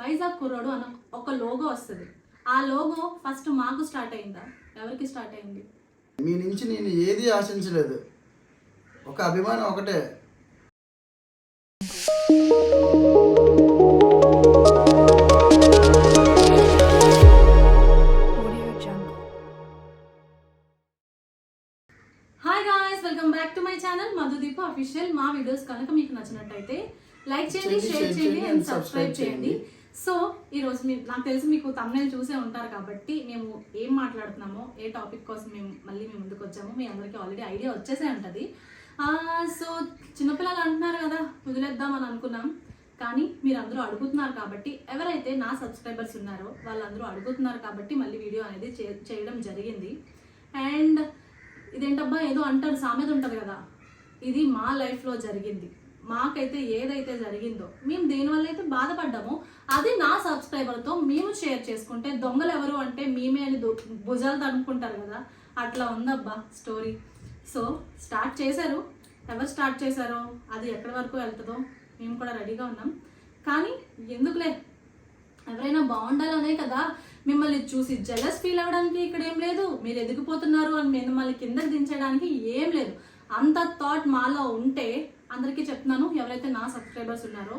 వైజాగ్ కుర్రోడు అన్న ఒక లోగో వస్తుంది. ఆ లోగో ఫస్ట్ మాకు స్టార్ట్ అయిందా? ఎవరికి స్టార్ట్ అయింది? మీ నుంచి నేను ఏది ఆశించలేదు. ఒక అభిమానం ఒకటే. Hi guys welcome back to my channel Madhudeepa official మా వీడియోస్ కనుక మీకు నచ్చినట్టయితే లైక్ చేయండి షేర్ చేయండి అండ్ సబ్స్క్రైబ్ చేయండి. సో ఈరోజు మీ నాకు తెలిసి మీకు తమ్ముళ్ళు చూసే ఉంటారు కాబట్టి మేము ఏం మాట్లాడుతున్నామో ఏ టాపిక్ కోసం మేము మళ్ళీ మేము ముందుకు వచ్చాము మీ అందరికీ ఆల్రెడీ ఐడియా వచ్చేసే ఉంటుంది. సో చిన్నపిల్లలు అంటున్నారు కదా వదిలేద్దాం అని అనుకున్నాం. కానీ మీరు అందరూ అడుగుతున్నారు కాబట్టి ఎవరైతే నా సబ్స్క్రైబర్స్ ఉన్నారో వాళ్ళందరూ అడుగుతున్నారు కాబట్టి మళ్ళీ వీడియో అనేది చేయడం జరిగింది. అండ్ ఇదేంటబ్బా ఏదో అంటారు సామెత ఉంటుంది కదా. ఇది మా లైఫ్లో జరిగింది. మాకైతే ఏదైతే జరిగిందో మేము దేనివల్ల అయితే బాధపడ్డామో అది నా సబ్స్క్రైబర్తో మేము షేర్ చేసుకుంటే దొంగలు ఎవరు అంటే మేమే అని దు- భుజాలు తడుముకుంటారు కదా అట్లా ఉందబ్బా స్టోరీ. సో స్టార్ట్ చేశారు. ఎవరు స్టార్ట్ చేశారో అది ఎక్కడి వరకు వెళ్తుందో మేము కూడా రెడీగా ఉన్నాం. కానీ ఎందుకులే? ఎవరైనా బాగుండాలనే కదా మిమ్మల్ని చూసి జలస్ ఫీల్ అవ్వడానికి ఇక్కడ ఏం లేదు. మీరు ఎదిగిపోతున్నారు అని మిమ్మల్ని కిందకి దించడానికి ఏం లేదు. అంత థాట్ మాలో ఉంటే అందరికీ చెప్తున్నాను ఎవరైతే నా సబ్స్క్రైబర్స్ ఉన్నారో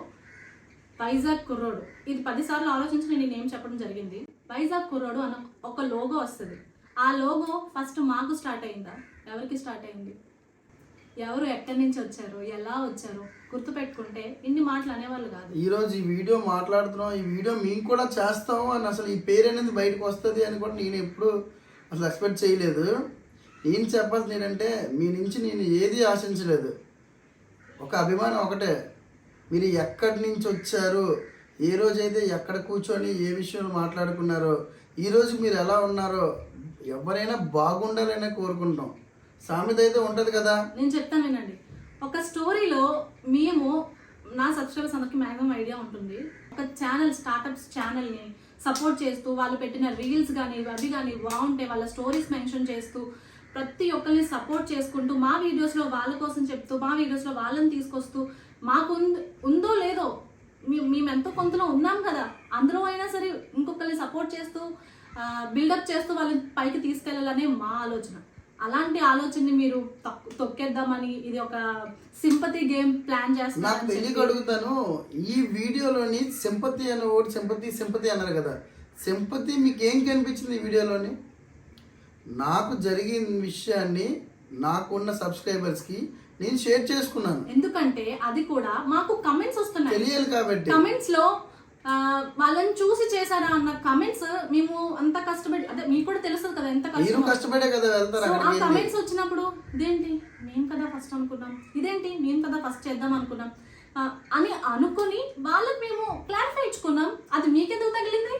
వైజాగ్ కుర్రోడు. ఇది పదిసార్లు ఆలోచించి నేను నేమ్ చెప్పడం జరిగింది. వైజాగ్ కుర్రోడు అన్న ఒక లోగో వస్తుంది. ఆ లోగో ఫస్ట్ మాకు స్టార్ట్ అయిందా? ఎవరికి స్టార్ట్ అయింది? ఎవరు ఎక్కడి నుంచి వచ్చారు? ఎలా వచ్చారు? గుర్తుపెట్టుకుంటే ఇన్ని మాటలు అనేవాళ్ళు కాదు. ఈరోజు ఈ వీడియో మాట్లాడుతున్నాం. ఈ వీడియో మేము కూడా చేస్తాము అని అసలు ఈ పేరు అనేది బయటకు వస్తుంది అని కూడా నేను ఎప్పుడు అసలు ఎక్స్పెక్ట్ చేయలేదు. ఏం చెప్పాల్సింది ఏంటంటే మీ నుంచి నేను ఏది ఆశించలేదు. ఒక అభిమానం ఒకటే. మీరు ఎక్కడి నుంచి వచ్చారు? ఏ రోజైతే ఎక్కడ కూర్చొని ఏ విషయంలో మాట్లాడుకున్నారో ఈరోజు మీరు ఎలా ఉన్నారో ఎవరైనా బాగుండాలనే కోరుకుంటాం సామెత అయితే ఉంటుంది కదా? నేను చెప్తాను వినండి. ఒక స్టోరీలో మేము నా సబ్స్క్రైబర్స్ అందరికి మ్యాక్సిమం ఐడియా ఉంటుంది. ఒక ఛానల్ స్టార్టప్స్ ఛానల్ని సపోర్ట్ చేస్తూ వాళ్ళు పెట్టిన రీల్స్ కానీ అవి కానీ బాగుంటాయి వాళ్ళ స్టోరీస్ మెన్షన్ చేస్తూ ప్రతి ఒక్కరిని సపోర్ట్ చేసుకుంటూ మా వీడియోస్లో వాళ్ళ కోసం చెప్తూ మా వీడియోస్లో వాళ్ళని తీసుకొస్తూ మాకు ఉంద- లేదో మేము ఎంతో కొంతలో ఉన్నాం కదా. అందరూ అయినా సరే ఇంకొకరిని సపోర్ట్ చేస్తూ బిల్డప్ చేస్తూ వాళ్ళని పైకి తీసుకెళ్ళాలనే మా ఆలోచన. అలాంటి ఆలోచనని మీరు తొక్- తొక్కేద్దామని ఇది ఒక సింపతి గేమ్ ప్లాన్ నాకు చేస్తున్నారు తెలియక అడుగుతాను ఈ వీడియోలోని సింపతి అనే ఓడి సింపతి సింపతి అన్నారు కదా. సింపతి మీకు ఏం కనిపించింది ఈ వీడియోలోని? నాకు జరిగిన విషయాన్ని నాకున్న సబ్స్క్రైబర్స్కి నేను షేర్ చేసుకున్నాను. ఎందుకంటే అది కూడా మాకు కమెంట్స్ వస్తున్నాయి. తెలియాలి కాబట్టి. కమెంట్స్లో వాళ్ళని చూసి చేశారా అన్న కమెంట్స్ మేము అంత కష్టపడి అదే మీకు కూడా తెలుస్తుంది కదా ఎంత మీరు కష్టం కష్టపడే కదా వెళ్తారు ఆ. కమెంట్స్ వచ్చినప్పుడు ఇదేంటి మేము కదా ఫస్ట్ అనుకున్నాం. ఇదేంటి మేము కదా ఫస్ట్ చేద్దాం అనుకున్నాం. అని అనుకుని వాళ్ళకి మేము క్లారిఫై ఇచ్చుకున్నాం. అది మీకెందుకు తగిలింది?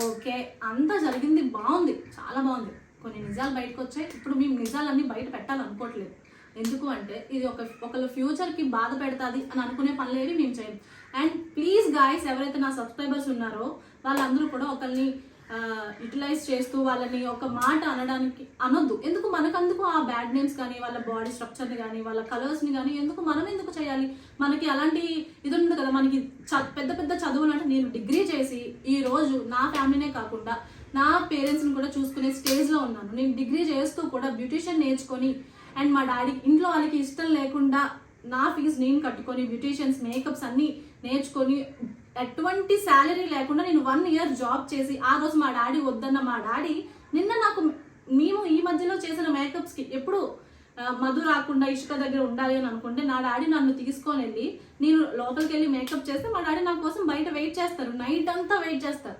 ఓకే అంతా జరిగింది బాగుంది చాలా బాగుంది. కొన్ని నిజాలు బయటకు వచ్చాయి. ఇప్పుడు మేము నిజాలన్నీ బయట పెట్టాలనుకోవట్లేదు. ఎందుకు అంటే ఇది ఒక ఒకళ్ళ ఫ్యూచర్కి బాధ పెడుతుంది అని అనుకునే పనులు ఏవి మేము చేయం అండ్ ప్లీజ్ గాయస్ ఎవరైతే నా సబ్స్క్రైబర్స్ ఉన్నారో వాళ్ళందరూ కూడా ఒకరిని యూటిలైజ్ చేస్తూ వాళ్ళని ఒక మాట అనడానికి అనొద్దు. ఎందుకు మనకందుకు ఆ బ్యాడ్ నేమ్స్ కానీ వాళ్ళ బాడీ స్ట్రక్చర్ని కానీ వాళ్ళ కలర్స్ని కానీ ఎందుకు మనం ఎందుకు చేయాలి? మనకి అలాంటి ఇది ఉంది కదా. మనకి చ- పెద్ద పెద్ద చదువులు అంటే నేను డిగ్రీ చేసి ఈ రోజు నా ఫ్యామిలీనే కాకుండా నా పేరెంట్స్ని కూడా చూసుకునే స్టేజ్లో ఉన్నాను. నేను డిగ్రీ చేస్తూ కూడా బ్యూటిషియన్ నేర్చుకొని అండ్ మా డాడీ ఇంట్లో వాళ్ళకి ఇష్టం లేకుండా నా ఫీజు నేను కట్టుకొని బ్యూటిషియన్స్ మేకప్స్ అన్నీ నేర్చుకొని ఎటువంటి శాలరీ లేకుండా నేను వన్ ఇయర్ జాబ్ చేసి ఆ రోజు మా డాడీ వద్దన్న మా డాడీ నిన్న నాకు మేము ఈ మధ్యలో చేసిన మేకప్స్కి ఎప్పుడు మధు రాకుండా ఇసుక దగ్గర ఉండాలి అని అనుకుంటే నా డాడీ నన్ను తీసుకొని వెళ్ళి నేను లోపలికి వెళ్ళి మేకప్ చేస్తే మా డాడీ నా కోసం బయట వెయిట్ చేస్తారు. నైట్ అంతా వెయిట్ చేస్తారు.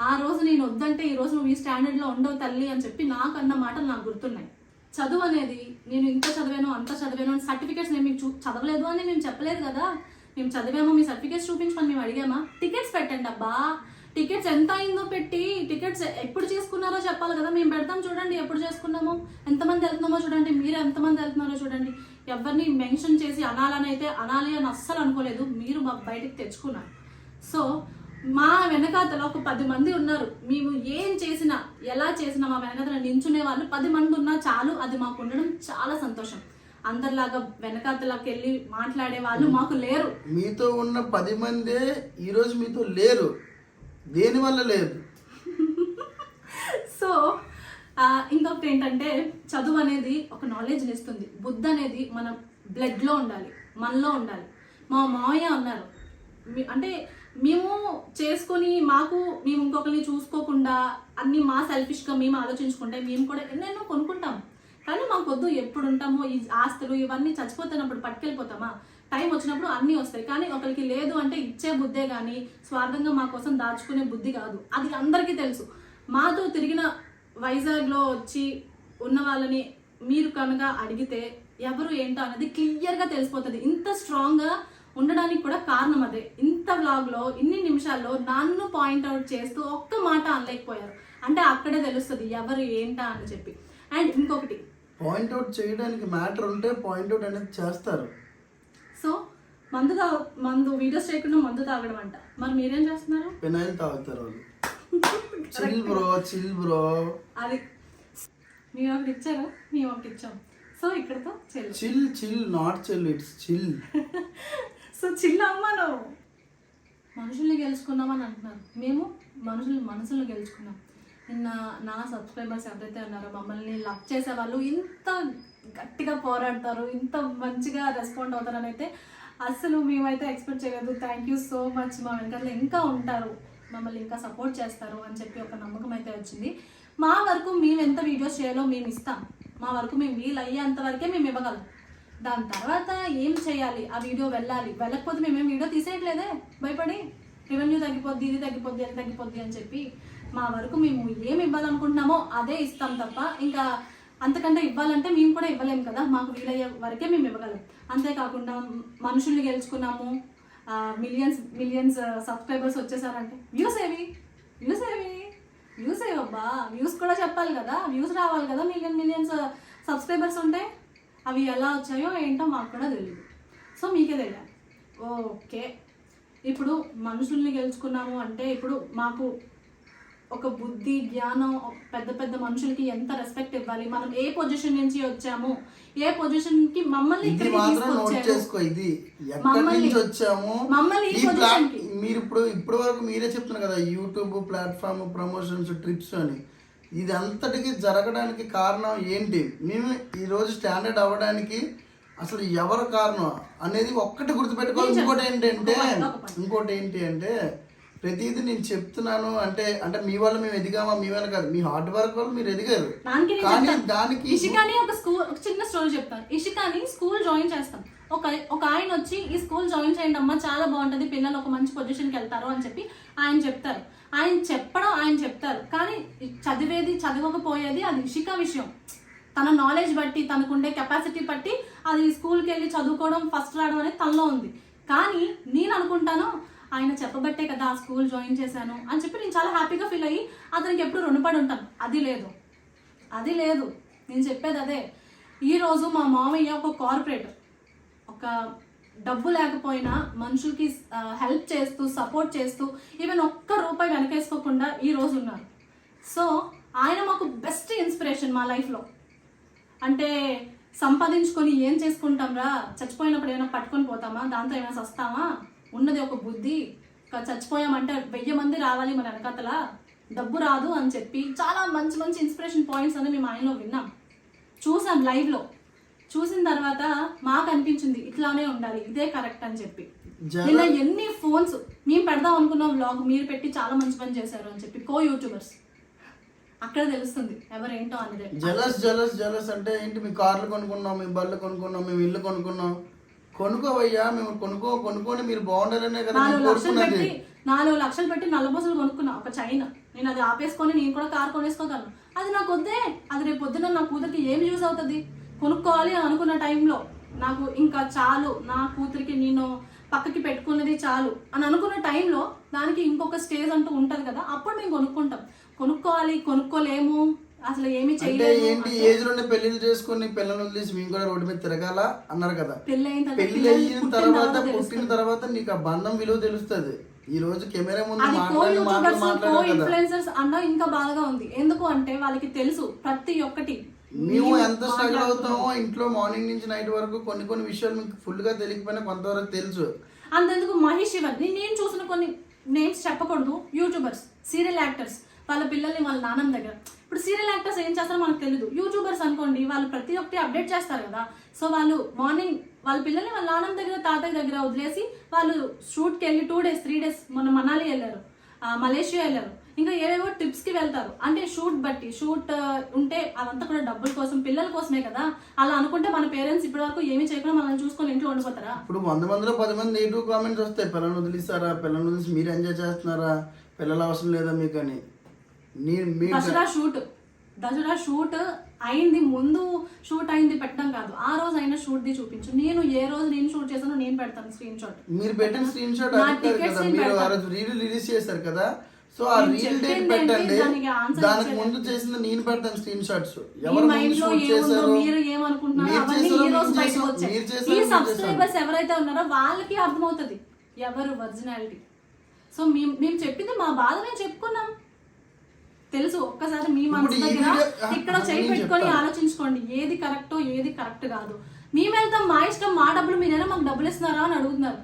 ఆ రోజు నేను వద్దంటే ఈ రోజు నువ్వు ఈ స్టాండర్డ్లో ఉండవు తల్లి అని చెప్పి నాకు అన్న మాటలు నాకు గుర్తున్నాయి. చదువు అనేది నేను ఇంత చదివాను అంత చదివాను అని సర్టిఫికేట్స్ నేను మీకు చూ చదవలేదు అని మేము చెప్పలేదు కదా. మేము చదివాము మీ సర్టిఫికేట్స్ చూపించమని మేము అడిగామా? టికెట్స్ పెట్టండి అబ్బా. టికెట్స్ ఎంత అయిందో పెట్టి టికెట్స్ ఎప్పుడు చేసుకున్నారో చెప్పాలి కదా. మేము పెడతాం చూడండి ఎప్పుడు చేసుకున్నామో. ఎంతమంది వెళ్తున్నామో చూడండి. మీరు ఎంతమంది వెళ్తున్నారో చూడండి. ఎవరిని మెన్షన్ చేసి అనాలని అయితే అనాలి అని అస్సలు అనుకోలేదు. మీరు మా తెచ్చుకున్నారు. సో మా వెనకాతల ఒక పది మంది ఉన్నారు. మేము ఏం చేసినా ఎలా చేసినా మా వెనకాతల నించునే వాళ్ళు పది మంది ఉన్నా చాలు అది మాకు ఉండడం చాలా సంతోషం. అందరిలాగా వెనకాతలకు వెళ్ళి మాట్లాడే వాళ్ళు మాకు లేరు. మీతో ఉన్న పది మందే ఈరోజు మీతో లేరు. దేని వల్ల లేదు? సో ఇంకొకటి ఏంటంటే చదువు అనేది ఒక నాలెడ్జ్ని ఇస్తుంది బుద్ధి అనేది మన బ్లడ్లో ఉండాలి మనలో ఉండాలి. మా మావయ్య అన్నారు. అంటే మేము చేసుకొని మాకు మేము ఇంకొకరిని చూసుకోకుండా అన్ని మా సెల్ఫిష్గా మేము ఆలోచించుకుంటే మేము కూడా ఎన్నెన్నో కొనుక్కుంటాం. కానీ మాకు వద్దు ఎప్పుడు ఉంటామో ఈ ఆస్తులు ఇవన్నీ చచ్చిపోతున్నప్పుడు పట్టుకెళ్ళిపోతామా? టైం వచ్చినప్పుడు అన్నీ వస్తాయి. కానీ ఒకరికి లేదు అంటే ఇచ్చే బుద్ధే కానీ స్వార్థంగా మా కోసం దాచుకునే బుద్ధి కాదు. అది అందరికీ తెలుసు. మాతో తిరిగిన వైజాగ్లో వచ్చి ఉన్న వాళ్ళని మీరు కనుక అడిగితే ఎవరు ఏంటో అనేది క్లియర్గా తెలిసిపోతుంది. ఇంత స్ట్రాంగ్గా ఉండడానికి కూడా కారణం అదే. ఇంత వ్లాగ్లో ఇన్ని నిమిషాల్లో నన్ను పాయింట్అవుట్ చేస్తూ ఒక్క మాట అనలేకపోయారు. అంటే అక్కడే తెలుస్తుంది ఎవరు ఏంటా అని చెప్పి. అండ్ ఇంకొకటి. పాయింట్అవుట్ చేయడానికి మ్యాటర్ ఉంటే పాయింట్అవుట్ అనేది చేస్తారు. సో మందు తా మందు వీడియోస్ చేయకుండా మందు తాగడం అంట. మరి మీరేం చేస్తున్నారు? పెనాయిల్ తాగుతారు వాళ్ళు. చిల్ బ్రో చిల్ బ్రో అది. మీరు ఒకటి ఇచ్చారు మేము ఒకటి ఇచ్చాం. సో ఇక్కడతో చెల్లు. Chill chill not chill it's chill so చిన్న అమ్మను మనుషుల్ని గెలుచుకున్నామని అంటున్నారు. మేము మనుషులు మనసులను గెలుచుకున్నాం నిన్న నా సబ్స్క్రైబర్స్ ఎవరైతే ఉన్నారో మమ్మల్ని లవ్ చేసే వాళ్ళు ఇంత గట్టిగా పోరాడతారు ఇంత మంచిగా రెస్పాండ్ అవుతారని అయితే అసలు మేమైతే ఎక్స్పెక్ట్ చేయలేదు. థ్యాంక్ యూ సో మచ్ మా వెనకాల ఇంకా ఉంటారు. మమ్మల్ని ఇంకా సపోర్ట్ చేస్తారు అని చెప్పి ఒక నమ్మకం అయితే వచ్చింది. మా వరకు మేము ఎంత వీడియోస్ చేయాలో మేము ఇస్తాం. మా వరకు మేము వీలు అయ్యేంత వరకే మేము ఇవ్వగలం. దాని తర్వాత ఏం చేయాలి? ఆ వీడియో వెళ్ళాలి. వెళ్ళకపోతే మేమేం వీడియో తీసేయట్లేదే? భయపడి? రెవెన్యూ తగ్గిపోద్ది ఇది తగ్గిపోద్ది అది తగ్గిపోద్ది అని చెప్పి మా వరకు మేము ఏం ఇవ్వాలనుకుంటున్నామో అదే ఇస్తాం తప్ప ఇంకా అంతకంటే ఇవ్వాలంటే మేము కూడా ఇవ్వలేము కదా? మాకు వీలయ్యే వరకే మేము ఇవ్వగలం. అంతేకాకుండా మనుషుల్ని గెలుచుకున్నాము. మిలియన్స్ మిలియన్స్ సబ్స్క్రైబర్స్ వచ్చేసారంటే వ్యూస్ ఏవి? వ్యూస్ ఏవి? వ్యూస్ ఏవబ్బా వ్యూస్ కూడా చెప్పాలి కదా? వ్యూస్ రావాలి కదా? మిలియన్ మిలియన్స్ సబ్స్క్రైబర్స్ ఉంటే? అవి ఎలా వచ్చాయో ఏంటో మాకు కూడా తెలియదు సో మీకే తెలియాలి. ఓకే. ఇప్పుడు మనుషుల్ని గెలుచుకున్నాము అంటే ఇప్పుడు మాకు ఒక బుద్ధి జ్ఞానం పెద్ద పెద్ద మనుషులకి ఎంత రెస్పెక్ట్ ఇవ్వాలి? మనం ఏ పొజిషన్ నుంచి వచ్చాము? ఏ పొజిషన్కి మమ్మల్ని మమ్మల్ని- వచ్చాము? మమ్మల్ని ఈ పొజిషన్ మీరు ఇప్పుడు ఇప్పటి వరకు మీరే చెప్తున్నారు కదా యూట్యూబ్ ప్లాట్ఫామ్ ప్రమోషన్స్ ట్రిప్స్ అని. ఇది అంతటికి జరగడానికి కారణం ఏంటి? మేము ఈ రోజు స్టాండర్డ్ అవ్వడానికి అసలు ఎవరు కారణం అనేది ఒక్కటి గుర్తుపెట్టుకోవాలి. ఇంకోటి ఏంటంటే. ఇంకోటి ఏంటి అంటే ప్రతిదీ నేను చెప్తున్నాను అంటే అంటే మీ వల్ల మేము ఎదిగామా? మీ వల్ల కాదు. మీ హార్డ్ వర్క్ వల్ల మీరు ఎదిగారు. కానీ. దానికి ఇషికాని ఒక స్కూల్ ఒక చిన్న స్టోరీ చెప్తాను. ఇషికాని స్కూల్ జాయిన్ చేస్తాం. ఒక ఒక ఆయన వచ్చి ఈ స్కూల్ జాయిన్ చేయండి అమ్మా చాలా బాగుంటుంది పిల్లలు ఒక మంచి పొజిషన్కి వెళ్తారు అని చెప్పి ఆయన చెప్తారు. ఆయన చెప్పడం ఆయన చెప్తారు. కానీ చదివేది చదవకపోయేది అది ఇషిక విషయం. తన నాలెడ్జ్ బట్టి తనకుండే కెపాసిటీ బట్టి అది స్కూల్కి వెళ్ళి చదువుకోవడం ఫస్ట్ రావడం అనేది తనలో ఉంది. కానీ నేను అనుకుంటాను ఆయన చెప్పబట్టే కదా ఆ స్కూల్ జాయిన్ చేశాను అని చెప్పి నేను చాలా హ్యాపీగా ఫీల్ అయ్యి అతనికి ఎప్పుడు రుణపడి ఉంటాను. అది లేదు. అది లేదు. నేను చెప్పేది అదే. ఈరోజు మా మామయ్య ఒక కార్పొరేటర్ ఒక డబ్బు లేకపోయినా మనుషులకి హెల్ప్ చేస్తూ సపోర్ట్ చేస్తూ ఈవెన్ ఒక్క రూపాయి వెనకేసుకోకుండా ఈ రోజు ఉన్నారు. సో ఆయన మాకు బెస్ట్ ఇన్స్పిరేషన్ మా లైఫ్లో అంటే సంపాదించుకొని ఏం చేసుకుంటాం రా చచ్చిపోయినప్పుడు ఏమైనా పట్టుకొని పోతామా? దాంతో ఏమైనా సస్తామా? ఉన్నది ఒక బుద్ధి. చచ్చిపోయామంటే వెయ్యి మంది రావాలి మన వెనకతల. డబ్బు రాదు అని చెప్పి చాలా మంచి మంచి ఇన్స్పిరేషన్ పాయింట్స్ అని మేము ఆయనలో విన్నాం. చూసాం లైవ్లో చూసిన తర్వాత మాకు అనిపించింది ఇట్లానే ఉండాలి ఇదే కరెక్ట్ అని చెప్పి. నిన్న ఎన్ని ఫోన్స్ మేము పెడదాం అనుకున్నాం వ్లాగ్ మీరు పెట్టి చాలా మంచి పని చేశారు అని చెప్పి కో యూట్యూబర్స్ అక్కడ తెలుస్తుంది ఎవరేంటో అనేది. జలస్ జలస్ జలస్ అంటే ఏంటి? మీ కార్లు కొనుక్కున్నాం మీ బళ్ళు కొనుక్కున్నాం మేము ఇల్లు కొనుక్కున్నాం. కొనుక్కోవయ్యా మేము కొనుక్కో కొనుక్కొని మీరు బాగుండాలనే కదా నాలుగు లక్షలు పెట్టి నాలుగు లక్షలు పెట్టి నల్లబోసలు కొనుక్కున్నా ఒక చైనా. నేను అది ఆపేసుకొని నేను కూడా కార్ కొనేసుకోగలను. అది నాకు వద్దే అది రేపు పొద్దున నా కూతురికి ఏం యూజ్ అవుతుంది? కొనుక్కోవాలి అని అనుకున్న టైంలో నాకు ఇంకా చాలు నా కూతురికి నేను పక్కకి పెట్టుకున్నది చాలు అని అనుకున్న టైంలో దానికి ఇంకొక స్టేజ్ అంటూ ఉంటది కదా అప్పుడు మేము కొనుక్కుంటాం. కొనుక్కోవాలి కొనుక్కోలేము అసలు ఏమీ అంటే చేయలేము ఏంటి? ఏజ్లోనే పెళ్ళిళ్ళు చేసుకొని పిల్లలు వదిలేసి మేము కూడా రోడ్డు మీద తిరగాల అన్నారు కదా. పెళ్ళి అయిన తర్వాత పుట్టిన. తర్వాత నీకు ఆ బంధం విలువ తెలుస్తుంది. ఈ రోజు కెమెరా ముందు ఇన్ఫ్లుయెన్సర్స్ అన్న ఇంకా బాగా ఉంది. ఎందుకు అంటే వాళ్ళకి తెలుసు ప్రతి ఒక్కటి మేము ఎంత స్ట్రగుల్. అవుతామో ఇంట్లో మార్నింగ్ నుంచి నైట్ వరకు కొన్ని కొన్ని విషయాలు మీకు ఫుల్గా తెలియకపోయినా కొంతవరకు తెలుసు. అంతెందుకు మహేష్ శివన్ నేను చూసిన కొన్ని నేమ్స్ చెప్పకూడదు. యూట్యూబర్స్ సీరియల్ యాక్టర్స్ వాళ్ళ పిల్లల్ని వాళ్ళ నాన్నమ్మ దగ్గర. ఇప్పుడు సీరియల్ యాక్టర్స్ ఏం చేస్తారో మనకు తెలియదు యూట్యూబర్స్ అనుకోండి వాళ్ళు ప్రతి ఒక్కటి అప్డేట్ చేస్తారు కదా. సో వాళ్ళు మార్నింగ్ వాళ్ళ పిల్లల్ని వాళ్ళ నాన్నమ్మ దగ్గర తాతయ్య దగ్గర వదిలేసి వాళ్ళు షూట్కి వెళ్ళి టూ డేస్ త్రీ డేస్ మొన్న మనాలి వెళ్ళారు. మలేషియా వెళ్ళారు. ఇంకా ఏవేవో trips కి వెళ్తారు. అంటే షూట్ బట్టి షూట్ ఉంటే అదంతా కూడా డబ్బుల కోసం పిల్లల కోసమే కదా. అలా అనుకుంటే మన పేరెంట్స్ ఇప్పటి వరకు ఏమీ చేయకుండా మనల్ని చూసుకొని ఇంట్లో ఉండిపోతారా? ఇప్పుడు వంద మందిలో పది మంది నెగిటివ్ కామెంట్స్ వస్తాయి. పిల్లల్ని వదిలిస్తారా? పిల్లల్ని వదిలేసి మీరు ఎంజాయ్ చేస్తున్నారా? పిల్లలు అవసరం లేదా మీకు అని. దసరా షూట్ దసరా షూట్ అయింది ముందు షూట్ అయింది పెట్టడం కాదు. ఆ రోజు అయిన షూట్ ది చూపించు. నేను ఏ రోజు నేను షూట్ చేశానో నేను పెడతాను స్క్రీన్ షాట్ మీరు పెట్టిన స్క్రీన్ షాట్ మీరు రీల్ రిలీజ్ చేశారు కదా. సో ఆ రీల్ డేట్ పెట్టండి. దానికి. ముందు చేసింది నేను పెడతాను స్క్రీన్ షాట్స్ ఎవరు చేశారు మీరు ఏమనుకుంటున్నారో ఈ సబ్స్క్రైబర్స్ ఎవరైతే ఉన్నారో వాళ్ళకి అర్థమవుతుంది. ఎవరు ఒరిజినాలిటీ? సో మేము మేము చెప్పింది మా బాధ మేము చెప్పుకున్నాం. తెలుసు ఒక్కసారి మీ మనసు దగ్గర ఇక్కడ చేయి పెట్టుకొని. ఆలోచించుకోండి ఏది కరెక్టో ఏది కరెక్ట్ కాదు. మేము వెళ్తాం మా ఇష్టం మా డబ్బులు మీరైనా మాకు డబ్బులు ఇస్తున్నారా అని అడుగుతున్నారు.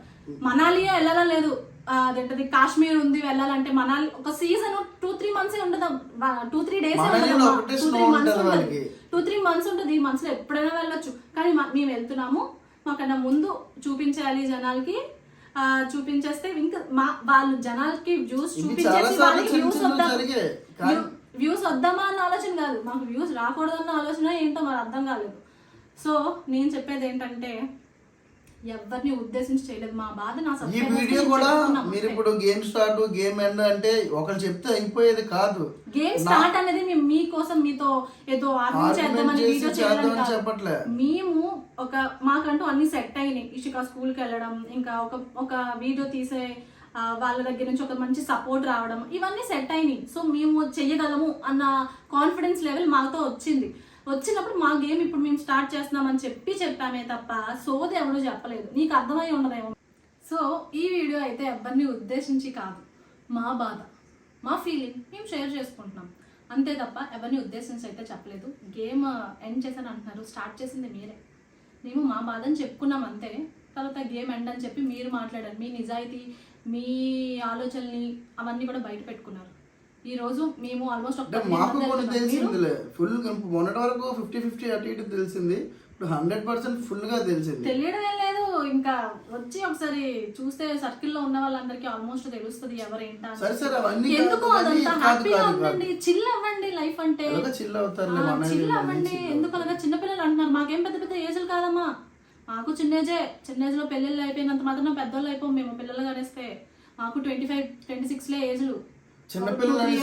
మనాలియా వెళ్ళాలా లేదు. అదేంటది? కాశ్మీర్ ఉంది వెళ్ళాలంటే మనాలి ఒక సీజన్ టూ త్రీ మంత్స్ ఉండదు. Two three days two three months ఉంటది. టూ త్రీ మంత్స్ ఉంటుంది ఈ మంత్స్లో ఎప్పుడైనా వెళ్ళొచ్చు. కానీ మేము వెళ్తున్నాము. మాకన్నా ముందు చూపించాలి జనాలకి. ఆ, చూపించేస్తే ఇంకా మా వాళ్ళు జనాలకి వ్యూస్ చూపించేసి వాళ్ళకి వద్దాం. వ్యూస్ వద్దామా అన్న ఆలోచన కాదు. మాకు వ్యూస్ రాకూడదన్న ఆలోచన ఏంటో మరి అర్థం కాలేదు. సో నేను చెప్పేది ఏంటంటే ఎవరిని ఉద్దేశించి చేయలేదు మా బాధ నా ఈ వీడియో కూడా మీరు. ఇప్పుడు గేమ్ స్టార్ట్ గేమ్ ఎండ్ అంటే ఒకరు చెప్తే అయిపోయేది కాదు గేమ్ స్టార్ట్ అనేది మేము మీకోసం మీతో ఏదో ఆర్గ్యూ Argument చేద్దామని చేసి వీడియో కాదు. చెప్పట్లే. మేము ఒక మాకంటూ అన్ని సెట్ అయినాయి ఇషిక స్కూల్కి వెళ్ళడం ఇంకా ఒక ఒక వీడియో తీసే వాళ్ళ దగ్గర నుంచి ఒక మంచి సపోర్ట్ రావడం ఇవన్నీ సెట్ అయినాయి సో మేము చెయ్యగలము అన్న కాన్ఫిడెన్స్ లెవెల్ మాతో వచ్చింది వచ్చినప్పుడు మా గేమ్ ఇప్పుడు మేము స్టార్ట్ చేస్తున్నామని చెప్పి చెప్పామే తప్ప సోది ఎవరు చెప్పలేదు. నీకు అర్థమై ఉండదేమో సో ఈ వీడియో అయితే ఎవరిని ఉద్దేశించి కాదు మా బాధ మా ఫీలింగ్ మేము షేర్ చేసుకుంటున్నాం. అంతే తప్ప ఎవరిని ఉద్దేశించి అయితే చెప్పలేదు. గేమ్ ఎండ్ చేశాను అంటున్నారు. స్టార్ట్ చేసింది మీరే. మేము మా బాధని చెప్పుకున్నాం అంతే. తర్వాత గేమ్ ఎండ్ అని చెప్పి మీరు మాట్లాడారు. మీ నిజాయితీ మీ ఆలోచనల్ని అవన్నీ కూడా బయట పెట్టుకున్నారు. ఈ రోజు మేము ఆల్మోస్ట్ ఒక మాకు కూడా తెలిసిందిలే ఫుల్ మొన్నటి వరకు ఫిఫ్టీ ఫిఫ్టీ అటు ఇటు తెలిసింది. ఇప్పుడు హండ్రెడ్ పర్సెంట్ ఫుల్గా తెలిసింది. తెలియడం ఏం లేదు. ఇంకా వచ్చి ఒకసారి చూస్తే సర్కిల్లో ఉన్న వాళ్ళందరికీ ఆల్మోస్ట్ తెలుస్తుంది ఎవరేంటా అని. సరే సరే అవన్నీ ఎందుకు కాదు, అదంతా కాదు, హ్యాపీగా కాదు, ఉండండి చిల్ అవ్వండి లైఫ్ అంటే. చిల్ అవ్వండి. ఎందుకు అలాగా? చిన్నపిల్లలు అంటున్నారు. మాకేం పెద్ద పెద్ద ఏజ్లు కాదమ్మా. మాకు చిన్న ఏజే చిన్న ఏజ్లో పెళ్ళిళ్ళు అయిపోయినంత మాత్రం పెద్దోళ్ళు అయిపోం మేము పిల్లలు కనేస్తే మాకు ట్వంటీ ఫైవ్ ట్వంటీ సిక్స్ లే. ఏజ్లు చిన్నపిల్లలని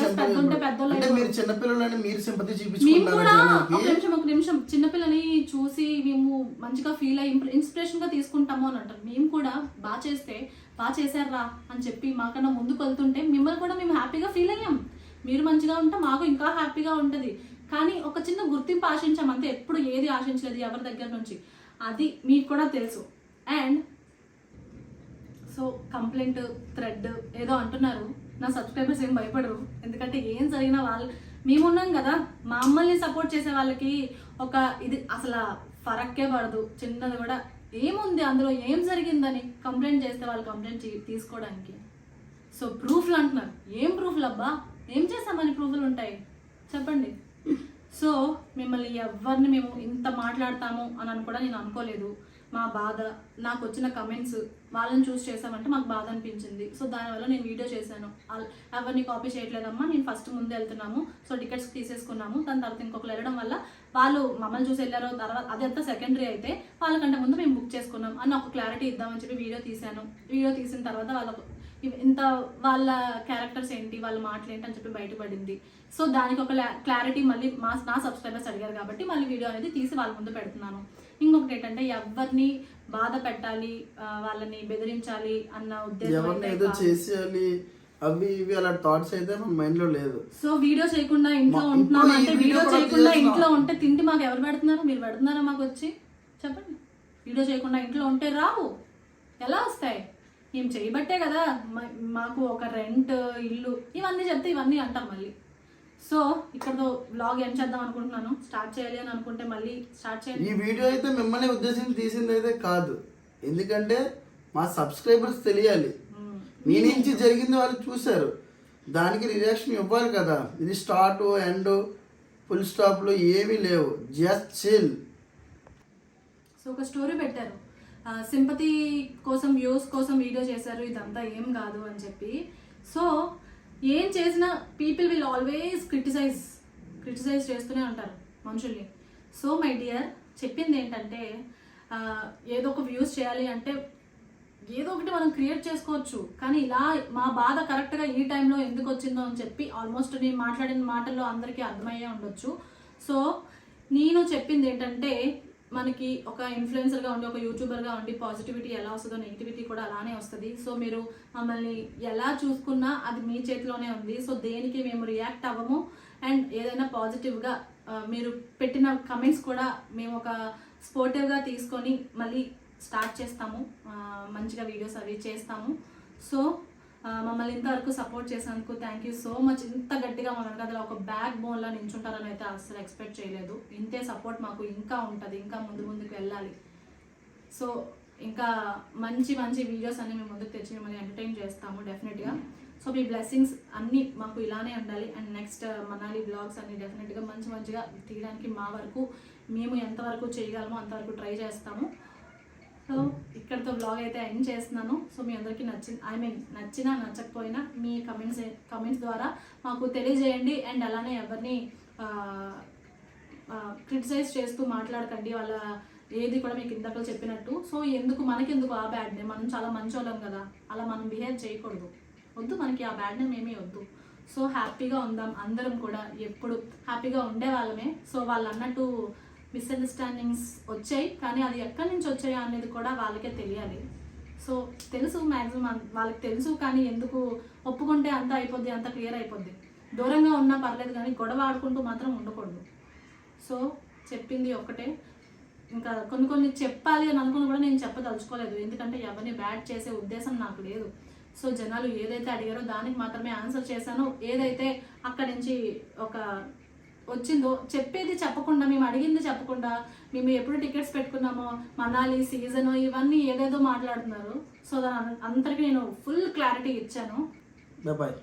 అంటే. మీరు చిన్నపిల్లలని మీరు సింపతి చూపించుకుంటారు ఒక నిమిషం చిన్నపిల్లని చూసి మేము మంచిగా ఫీల్ అయ్యి ఇన్స్పిరేషన్గా తీసుకుంటాము అని అంటారు. మేము కూడా బాగా చేస్తే బాగా చేశారా అని చెప్పి మాకన్నా ముందుకు వెళ్తుంటే మిమ్మల్ని కూడా మేము హ్యాపీగా ఫీల్ అయ్యాం. మీరు మంచిగా ఉంటే మాకు ఇంకా హ్యాపీగా ఉంటుంది. కానీ ఒక చిన్న గుర్తింపు ఆశించాం అంతే. ఎప్పుడు ఏది ఆశించలేదు ఎవరి దగ్గర నుంచి. అది మీకు కూడా తెలుసు. అండ్ సో కంప్లైంట్ థ్రెడ్ ఏదో అంటున్నారు. నా సబ్స్క్రైబర్స్ ఏం భయపడరు. ఎందుకంటే ఏం జరిగినా వాళ్ళు మేమున్నాం కదా మమ్మల్ని సపోర్ట్ చేసే వాళ్ళకి ఒక ఇది అసలు ఫరక్కే పడదు చిన్నది కూడా. ఏముంది అందులో ఏం జరిగిందని కంప్లైంట్ చేస్తే వాళ్ళు కంప్లైంట్ తీసుకోవడానికి. సో ప్రూఫ్లు అంటున్నారు. ఏం ప్రూఫ్లు అబ్బా? ఏం చేస్తామని ప్రూఫ్లు ఉంటాయి? చెప్పండి. సో మిమ్మల్ని ఎవరిని మేము ఇంత మాట్లాడతాము అని అని కూడా నేను అనుకోలేదు. మా బాధ నాకు వచ్చిన కమెంట్స్ వాళ్ళని చూస్ చేసామంటే మాకు బాధ అనిపించింది సో దానివల్ల నేను వీడియో చేశాను. ఎవరిని కాపీ చేయట్లేదమ్మా నేను ఫస్ట్ ముందు వెళ్తున్నాము. సో టికెట్స్ తీసేసుకున్నాము. దాని తర్వాత ఇంకొకరు వెళ్ళడం వల్ల వాళ్ళు మమ్మల్ని చూసి వెళ్ళారు. తర్వాత అదంతా సెకండరీ అయితే వాళ్ళకంటే ముందు మేము బుక్ చేసుకున్నాం. అని ఒక క్లారిటీ ఇద్దామని చెప్పి వీడియో తీశాను. వీడియో తీసిన తర్వాత వాళ్ళకు ఇంత వాళ్ళ క్యారెక్టర్స్ ఏంటి వాళ్ళ మాటలు ఏంటి అని చెప్పి బయటపడింది. సో దానికి ఒక క్లారిటీ మళ్ళీ మా నా సబ్స్క్రైబర్స్ అడిగారు కాబట్టి మళ్ళీ వీడియో అనేది తీసి వాళ్ళ ముందు పెడుతున్నాను. ఇంకొకటి ఏంటంటే ఎవరిని బాధ పెట్టాలి వాళ్ళని బెదిరించాలి అన్న ఉద్దేశం ఏదో. చేసేయాలి అవి ఇవి అలా థాట్స్ అయితే మన మైండ్లో లేదు. సో వీడియో చేయకుండా ఇంట్లో మా- ఉంటున్నాం అంటే వీడియో వీడియో కూడా చేయకుండా. ఇంట్లో ఉంటే తిండి మాకు ఎవరు పెడుతున్నారు? మీరు పెడుతున్నారా మాకు వచ్చి? చెప్పండి. వీడియో చేయకుండా ఇంట్లో ఉంటే రావు. ఎలా వస్తాయి? మేము చేయబట్టే కదా. మా- మాకు ఒక రెంట్ ఇల్లు ఇవన్నీ చెప్తే ఇవన్నీ అంటాం మళ్ళీ. సో ఇక్కడతో బ్లాగ్ ఏం చేద్దాం అనుకుంటున్నాను? స్టార్ట్ చేయాలి అని అనుకుంటే మళ్ళీ స్టార్ట్ చేయండి. ఈ వీడియో అయితే మిమ్మల్ని ఉద్దేశించి తీసింది అయితే కాదు. ఎందుకంటే మా సబ్స్క్రైబర్స్ తెలియాలి. మీ నుంచి జరిగింది వాళ్ళు చూశారు. దానికి రియాక్షన్ ఇవ్వాలి కదా. ఇది స్టార్ట్ ఎండ్ ఫుల్ స్టాప్లు ఏమీ లేవు. జస్ట్ చిల్ సో ఒక స్టోరీ పెట్టారు. సింపతి కోసం వ్యూస్ కోసం వీడియో చేశారు. ఇదంతా ఏం కాదు అని చెప్పి. సో ఏం చేసినా people will always criticise criticise చేస్తూనే ఉంటారు మనుషుల్ని. సో మై డియర్ చెప్పింది ఏంటంటే ఏదో ఒక వ్యూస్ చేయాలి అంటే ఏదో ఒకటి మనం క్రియేట్ చేసుకోవచ్చు. కానీ ఇలా మా బాధ కరెక్ట్గా ఈ టైంలో ఎందుకు వచ్చిందో అని చెప్పి ఆల్మోస్ట్ నేను మాట్లాడిన మాటల్లో అందరికీ అర్థమయ్యే ఉండొచ్చు. సో నేను చెప్పింది ఏంటంటే మనకి ఒక ఇన్ఫ్లుయెన్సర్గా ఉండి ఒక యూట్యూబర్గా ఉండి పాజిటివిటీ ఎలా వస్తుందో నెగిటివిటీ కూడా అలానే వస్తుంది. సో మీరు మమ్మల్ని ఎలా చూసుకున్నా అది మీ చేతిలోనే ఉంది. సో దేనికి మేము రియాక్ట్ అవ్వము. అండ్ ఏదైనా పాజిటివ్గా మీరు పెట్టిన కమెంట్స్ కూడా మేము ఒక స్పోర్టివ్గా తీసుకొని మళ్ళీ స్టార్ట్ చేస్తాము. మంచిగా వీడియోస్ అవి చేస్తాము. సో మమ్మల్ని ఇంతవరకు సపోర్ట్ చేసినందుకు థ్యాంక్ యూ సో మచ్ ఇంత గట్టిగా మన వెనకాల ఒక బ్యాక్ బోన్లా నించుంటారని అయితే అసలు ఎక్స్పెక్ట్ చేయలేదు. ఇంతే సపోర్ట్ మాకు ఇంకా ఉంటుంది ఇంకా ముందు ముందుకు వెళ్ళాలి. సో ఇంకా మంచి మంచి వీడియోస్ అన్ని మేము ముందుకు తెచ్చి మిమ్మల్ని ఎంటర్టైన్ చేస్తాము డెఫినెట్గా సో మీ బ్లెస్సింగ్స్ అన్నీ మాకు ఇలానే ఉండాలి. And next uh, Manali blogs అన్ని డెఫినెట్గా మంచి మంచిగా తీయడానికి మా వరకు మేము ఎంతవరకు చేయగలమో అంతవరకు ట్రై చేస్తాము. సో ఇక్కడితో బ్లాగ్ అయితే ఎండ్ చేస్తున్నాను. సో మీ అందరికీ నచ్చింది ఐ మీన్ నచ్చినా నచ్చకపోయినా మీ కమెంట్స్ కమెంట్స్ ద్వారా మాకు తెలియజేయండి. అండ్ అలానే ఎవరిని క్రిటిసైజ్ చేస్తూ మాట్లాడకండి. వాళ్ళ ఏది కూడా మీకు ఇందాక చెప్పినట్టు. సో ఎందుకు మనకెందుకు ఆ బ్యాడ్ నేమ్ మనం చాలా మంచోళ్ళం కదా. అలా మనం బిహేవ్ చేయకూడదు. వద్దు మనకి ఆ బ్యాడ్ నేమ్ ఏమీ వద్దు. సో హ్యాపీగా ఉందాం అందరం కూడా. ఎప్పుడు హ్యాపీగా ఉండే వాళ్ళమే. సో వాళ్ళు అన్నట్టు మిస్అండర్స్టాండింగ్స్ వచ్చాయి కానీ అది ఎక్కడి నుంచి వచ్చాయి అనేది కూడా వాళ్ళకే తెలియాలి. సో తెలుసు మ్యాక్సిమం వాళ్ళకి తెలుసు కానీ ఎందుకు ఒప్పుకుంటే అంత అయిపోద్ది అంత క్లియర్ అయిపోద్ది. దూరంగా ఉన్నా పర్లేదు కానీ గొడవ ఆడుకుంటూ మాత్రం ఉండకూడదు. సో చెప్పింది ఒక్కటే. ఇంకా కొన్ని కొన్ని చెప్పాలి అని అనుకుని కూడా నేను చెప్పదలుచుకోలేదు. ఎందుకంటే ఎవరిని బ్యాడ్ చేసే ఉద్దేశం నాకు లేదు. సో జనాలు ఏదైతే అడిగారో దానికి మాత్రమే ఆన్సర్ చేశాను. ఏదైతే అక్కడి నుంచి ఒక వచ్చిందో చెప్పేది చెప్పకుండా మేము అడిగింది చెప్పకుండా మేము ఎప్పుడు టికెట్స్ పెట్టుకున్నామో మనాలి సీజన్ ఇవన్నీ ఏదేదో మాట్లాడుతున్నారు. సో దాని అందరికీ నేను ఫుల్ క్లారిటీ ఇచ్చాను. బాయ్